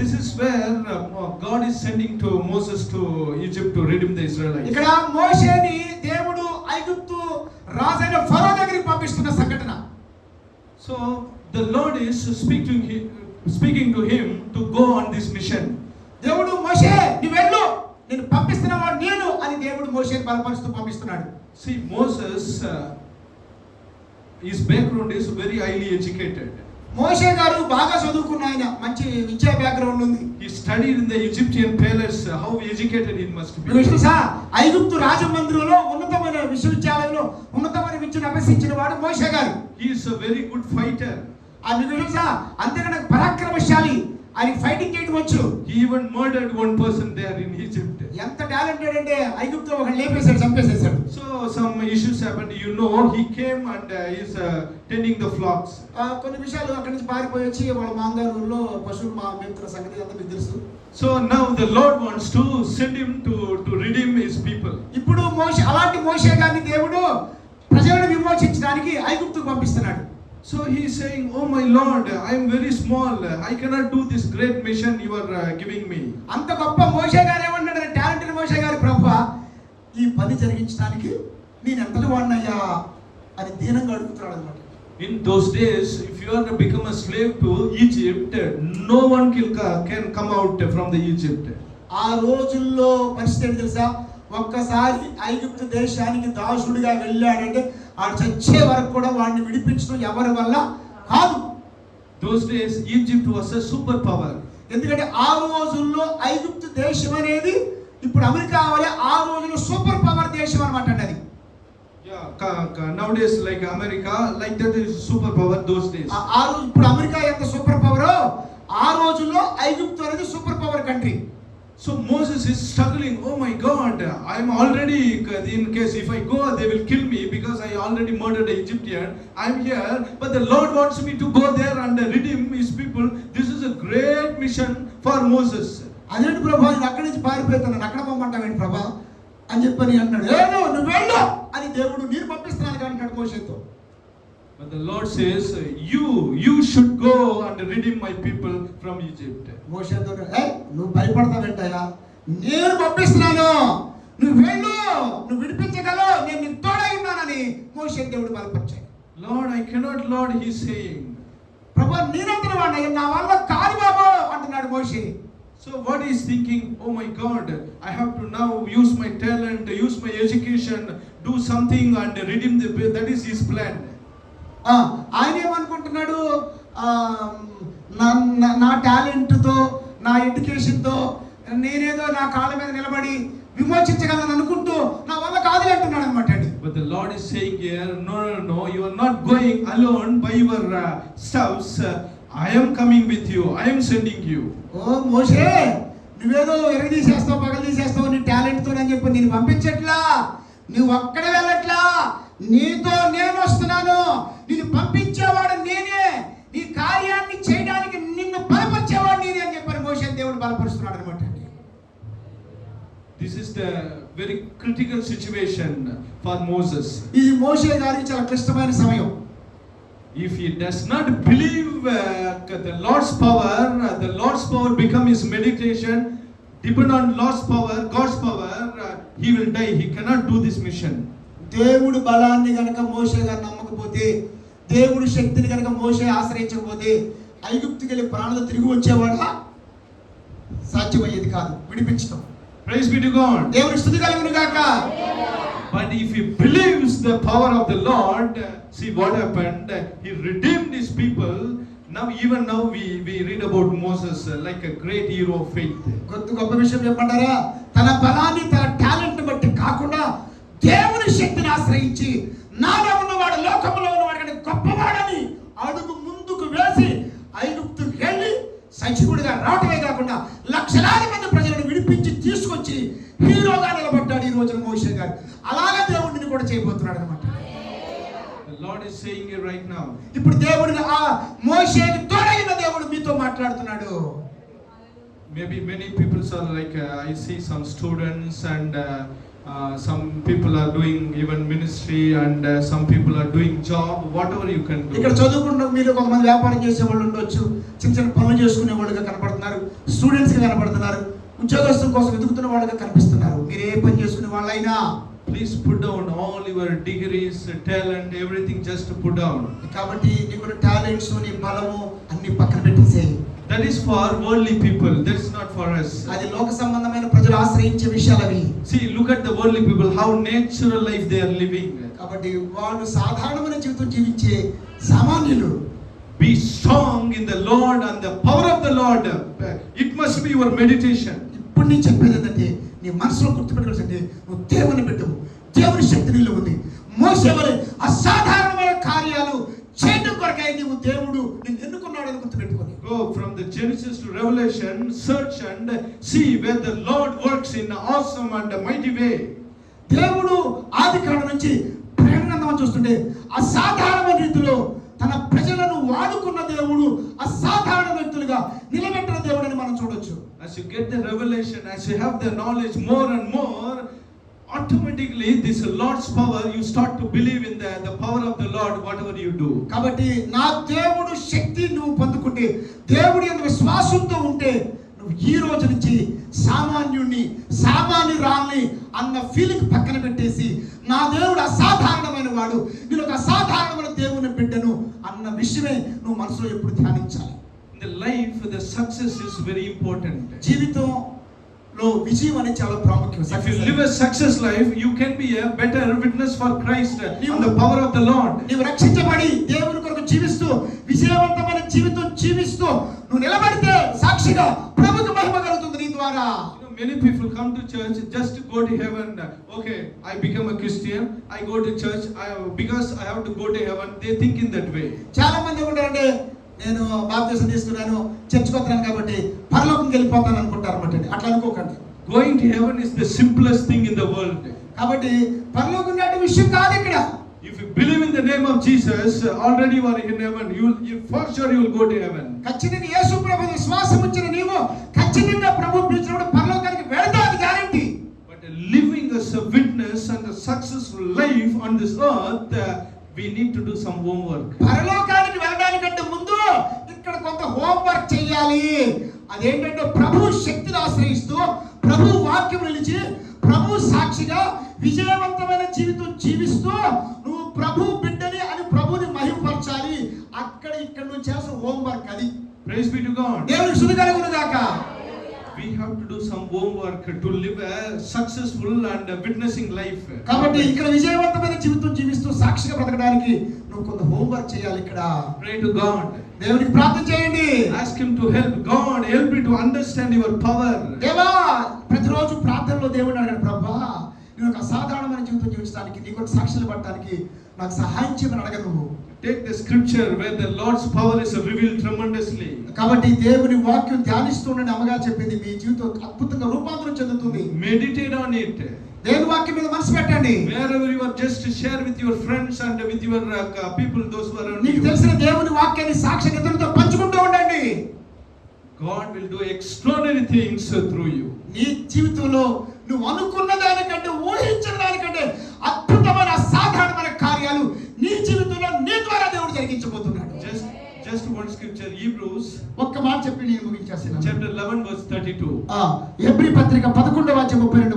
this is where uh, God is sending to Moses to Egypt to redeem the Israelites. ఇక్కడ మోషేని దేవుడు ఐగుప్తు రాజైన ఫరో దగ్గరికి పంపిస్తున్న సంఘటన So the Lord is speaking, he- speaking to him to go on this mission. దేవుడు మోషే నువ్వు వెళ్ళు నేను పంపిస్తున్నవాడు నేను అని దేవుడు మోషేని బలపరుస్తూ పంపిస్తున్నాడు See, Moses, uh, his background is very highly educated. మోషే గారు బాగా చదువుకున్న ఆయన మంచి విద్యా బ్యాక్గ్రౌండ్ ఉంది. In the Egyptian palace, uh, how educated he must మీకు be. తెలుసా? ఐగుప్తు రాజమందిరంలో ఉన్నతమైన విశ్వవిద్యాలయంలో ఉన్నతమైన విద్యను అభ్యసించిన వాడు మోషే గారు. He is a very good fighter. ఆ తెలుసా? అంతేకాక పరాక్రమశాలి. ఆయన ఫైటింగ్ చేయడం వచ్చు. He even murdered one person there in Egypt. ఎంత టాలెంటెడ్ అంటే ఐగుప్తు ఒక లేపేశాడు So some issues happened. You know, he came and uh, is uh, tending the flocks. కొన్ని విషయాలు అక్కడి నుంచి పారిపోయి వచ్చి వాళ్ళ మామగారు ఊర్లో పశువులు మా మేపుతున్న సంగతి అంతా మీకు తెలుసు So now the Lord wants to send him to, to redeem his people. ఇప్పుడు మోషే అలాంటి మోషే గారిని దేవుడు ప్రజలను విమోచించడానికి ఐగుప్తుకు పంపిస్తున్నాడు So he is saying, Oh my Lord, I am very small. I cannot do this great mission you are uh, giving me. అంత గొప్ప మోషే గారు ఏమన్నాడు టాలెంటెడ్ మోషే గారు ప్రభు ఈ పని జరిగించడానికి నేను ఎంతటి వాడినయ్యా అని దీనంగా అడుగుతున్నాడు అనమాట In those days, if you are to become a slave to Egypt, no one can, can come out from the Egypt. ఆ రోజుల్లో పరిస్థితి తెలుసా ఒక్కసారి ఐగుప్తు దేశానికి దాసుడిగా వెళ్ళాడంటే ఆడు చచ్చే వరకు కూడా వాడిని విడిపించడం ఎవరి వల్ల కాదు Those days, Egypt was a superpower. ఎందుకంటే ఆ రోజుల్లో ఐగుప్తు దేశం అనేది ఇప్పుడు అమెరికా వలె ఆ రోజుల్లో సూపర్ పవర్ దేశం అనమాట అండి అది Nowadays, like America, like that is superpower those days. ఆ- రోజు ఇప్పుడు అమెరికా ఎంత సూపర్ పవరో ఆ రోజుల్లో ఐగుప్తు అనేది super power country So Moses is struggling. Oh my God, I'm already in case if I go, they will kill me because I already murdered an Egyptian. I'm here, but the Lord wants me to go there and redeem His people. This is a great mission for Moses. అదేంటి ప్రభా అక్కడి నుంచి పారిపోతున్నాను అక్కడ పొమ్మంటావేంటి ప్రభా అని చెప్పని అన్నాడు లేదు నువ్వు వెళ్ళు అని దేవుడు నేను పంపిస్తున్నాను కానీ అంటాడు మోషేతో. But the Lord says, "You, you should go and redeem my people from Egypt." మోషేతో ఏ నువ్వు భయపడతావేంటయ్యా? నేను పంపిస్తున్నాను. నువ్వు వెళ్ళు. నువ్వు విడిపించగలవు. నేను నీకు తోడై ఉన్నానని మోషే దేవుడు బలపరిచాడు. Lord, I cannot. Lord, He's saying. ప్రభా నేనంతటి వాడిని నా వల్ల కాదు బాబు అంటున్నాడు మోషే. So what is thinking? Oh my God, I have to now use my talent, use my education, do something and redeem the. That is his plan. ఆయన ఏమనుకుంటున్నాడు నా- నా- నా టాలెంట్తో నా ఎడ్యుకేషన్తో నేనేదో నా కాళ్ళ మీద నిలబడి విమోచించగలను అనుకుంటూ నా వల్ల కాదు అంటున్నాడు అనమాట అండి But the Lord is saying here, no, no, no, you are not going alone by your am coming with you. I am sending you. ఓ మోషే నువ్వేదో ఎరగ తీసేస్తావు పగలు తీసేస్తావు నీ టాలెంట్తో అని చెప్పి నేను పంపించట్లా నువ్వు ఒక్కడే వెళ్ళట్లా నీతో నేను వస్తున్నాను నిన్ను పంపించేవాడు నేనే నీ కార్యాన్ని చేయడానికి నిన్ను బలపరిచేవాడు నేనే అని చెప్పారు మోషే దేవుడు బలపరుస్తున్నాడు అనమాట This is the very critical situation for Moses. ఇది మోషే గారికి చాలా క్లిష్టమైన సమయం If he does not believe uh, the Lord's power, uh, the Lord's power become his meditation. Depend on Lord's power, God's power, uh, he will die. He cannot do this mission. దేవుడు బలాన్ని గనక మోషే గారు నమ్మకపోతే దేవుడి శక్తిని గనక మోషే ఆశ్రయించకపోతే ఐగుప్తుకి వెళ్ళి ప్రాణాలు తిరిగి వచ్చేవాడా సాధ్యమయ్యేది కాదు విడిపించడం Praise be to God. దేవుని స్థుతి కలుగును గాక But if he believes the power of the Lord, see what happened. He redeemed his people. Now, even now, we, we read about Moses like a great hero of faith. కొత్త గొప్ప విషయం చెప్పంటారా తన బలాన్ని తన టాలెంట్ బట్టి కాకుండా దేవుని శక్తిని ఆశ్రయించి నాలో ఉన్నవాడు లోకంలో ఉన్నవాడు కంటే గొప్పవాడని అడుగు ముందుకు వేసి ఐగుప్తుకి వెళ్ళి సచివుడిగా రావటమే కాకుండా లక్షలాది మంది ప్రజలను విడిపించి తీసుకొచ్చి హీరోగా నిలబడ్డాడు ఈ రోజున మోషే గారు అలాగే దేవుడిని కూడా చేయబోతున్నాడు అనమాట Lord is saying it right now. ఇప్పుడు దేవుడిని ఆ మోషేకి తోడైన దేవుడు మీతో మాట్లాడుతున్నాడు Maybe many people are like, uh, I see some students and uh, Uh, some people are doing even ministry and uh, some people are doing job, whatever you can do. ఇక్కడ చదువుకుంటున్న మీరు కొంతమంది వ్యాపారం చేసే వాళ్ళు ఉండొచ్చు చిన్న చిన్న పనులు చేసుకునే వాళ్ళుగా కనపడుతున్నారు స్టూడెంట్స్గా కనపడుతున్నారు ఉద్యోగస్తుల కోసం వెతుకుతున్న వాళ్ళుగా కనిపిస్తున్నారు మీరు ఏ పని చేసుకునే వాళ్ళైనా Please put down all your degrees, talent, everything just put down. కాబట్టి నీకు టాలెంట్స్ నీ బలము అన్ని పక్కన పెట్టేసేయి That is for worldly people, that is not for us. అది లోక సంబంధమైన ప్రజలు ఆశ్రయించే విషయాలు అవి See, look at the worldly people, how natural life they are living. కాబట్టి వాళ్ళు సాధారణమైన జీవితం జీవించే సామాన్యులు Be strong in the Lord and the power of the Lord. It must be your meditation. ఇప్పుడు నేను చెప్పేది నీ మనసులో గుర్తుపెట్టుకోవాల్సింది నువ్వు దేవుని బిడ్డవు. దేవుని శక్తి నీలో ఉంది. మోసేవలే అసాధారణమైన కార్యాలు చేయడం కొరకై నీవు దేవుడు నిన్ను ఎన్నుకున్నాడని గుర్తుపెట్టుకొని. Go from the Genesis to Revelation, search and see where the Lord works in awesome and mighty way. దేవుడు ఆది కాలం నుంచి గ్రంథం చూస్తుంటే అసాధారణమైన రీతిలో తన ప్రజలను వాడుకున్న దేవుడు అసాధారణ వ్యక్తులుగా నిలబెట్టిన దేవుడని మనం చూడొచ్చు. As you get the revelation, as you have the knowledge more and more, automatically this Lord's power, you start to believe in the, the power of the Lord, whatever you do. కాబట్టి నా దేవుడు శక్తి నువ్వు పొందుకుంటే దేవుడి యొక్క విశ్వాసంతో ఉంటే నువ్వు ఈ రోజు నుంచి సామాన్యుణ్ణి సామాన్యురాల్ని అన్న ఫీలింగ్ పక్కన పెట్టేసి నా దేవుడు అసాధారణమైన వాడు నేను ఒక అసాధారణమైన దేవుని బిడ్డను అన్న విషయమే నువ్వు మనసులో ఎప్పుడు ధ్యానించాలి The life, the success is very important. జీవితంలో విజయం అనేది చాలా ప్రాముఖ్యం If you live a success life, you can be a better witness for Christ and the power of the Lord. నీవు రక్షించబడి దేవుని కొరకు జీవిస్తూ విజయవంతమైన జీవితం జీవిస్తూ నువ్వు నిలబడితే సాక్షిగా ప్రభుకు మహిమ కలుగుతుంది నీ ద్వారా many people come to church just to go to heaven. Okay, I become a Christian. I go to church I, because I have to go to heaven. They think in that way. చాలా మంది ఉంటారంటే నేను baptism తీసుకున్నాను church కొత్తాను కాబట్టి పరలోకంకి వెళ్ళిపోతాను అనుకుంటారు అనమాట అట్లా అనుకోకండి Going to heaven is the simplest thing in the world. కాబట్టి పరలోకం అంటే విషయం కాదు ఇక్కడ you believe in the name of Jesus, already you are in heaven. You, will you for sure you will go to heaven. ఖచ్చితంగా యేసు ప్రభు విశ్వాసం ఉంచిన నీవు ఖచ్చితంగా ప్రభు పిలిచినప్పుడు పరలోకానికి వెళ్తా అది guarantee But living as a witness and a successful life on this earth, uh, we need to do some homework. పరలోకానికి వెళ్ళడానికంటే ముందు ఇక్కడ కొంత హోంవర్క్ చేయాలి. అదేంటంటే ప్రభు శక్తిని ఆశ్రయిస్తూ ప్రభు వాక్యం నిలిచి ప్రభు సాక్షిగా విజయవంతమైన జీవితం జీవిస్తూ నువ్వు ప్రభు బిడ్డని అని ప్రభుని మహిమపరచాలి అక్కడ ఇక్కడ నువ్వు చేసిన హోంవర్క్ అది. దేవునికి శుద్ధి కలుగును గాక. We have to do some homework to live a successful and a witnessing life. కాబట్టి ఇక్కడ విజయవంతమైన జీవితం జీవిస్తూ సాక్షిగా బ్రతకడానికి నువ్వు కొంత హోంవర్క్ చేయాలి ఇక్కడ Pray to God. దేవునికి ప్రార్థన చేయండి Ask Him to help. God, help me to understand your power. దేవా ప్రతిరోజు ప్రార్థనలో దేవుడు అడిగాడు ప్రభా నేను ఒక అసాధారణమైన జీవితం జీవించడానికి నీకు సాక్షులు పడటానికి నాకు సహాయం చేయమని అడగ Take the scripture where the Lord's power is revealed tremendously. కాబట్టి దేవుని వాక్యం ధ్యానిస్తుండని అమ్మగారు చెప్పింది మీ జీవితం అద్భుతంగా రూపాంతరం చెందుతుంది Meditate on it. దేవుని వాక్యం మీద మనసు పెట్టండి Wherever you are, just share with your friends and with your uh, people, those who are around నీకు you. తెలిసిన దేవుని వాక్యాన్ని సాక్షి ఇతరులతో పంచుకుంటూ ఉండండి God will do extraordinary things through you. నీ జీవితంలో నువ్వు అనుకున్న దానికంటే ఊహించిన చెప్పి నేను ముగించేస్తాను. చాప్టర్ 11 వర్స్ 32 ఆ హెబ్రీ పత్రిక 11వ అధ్యాయం 32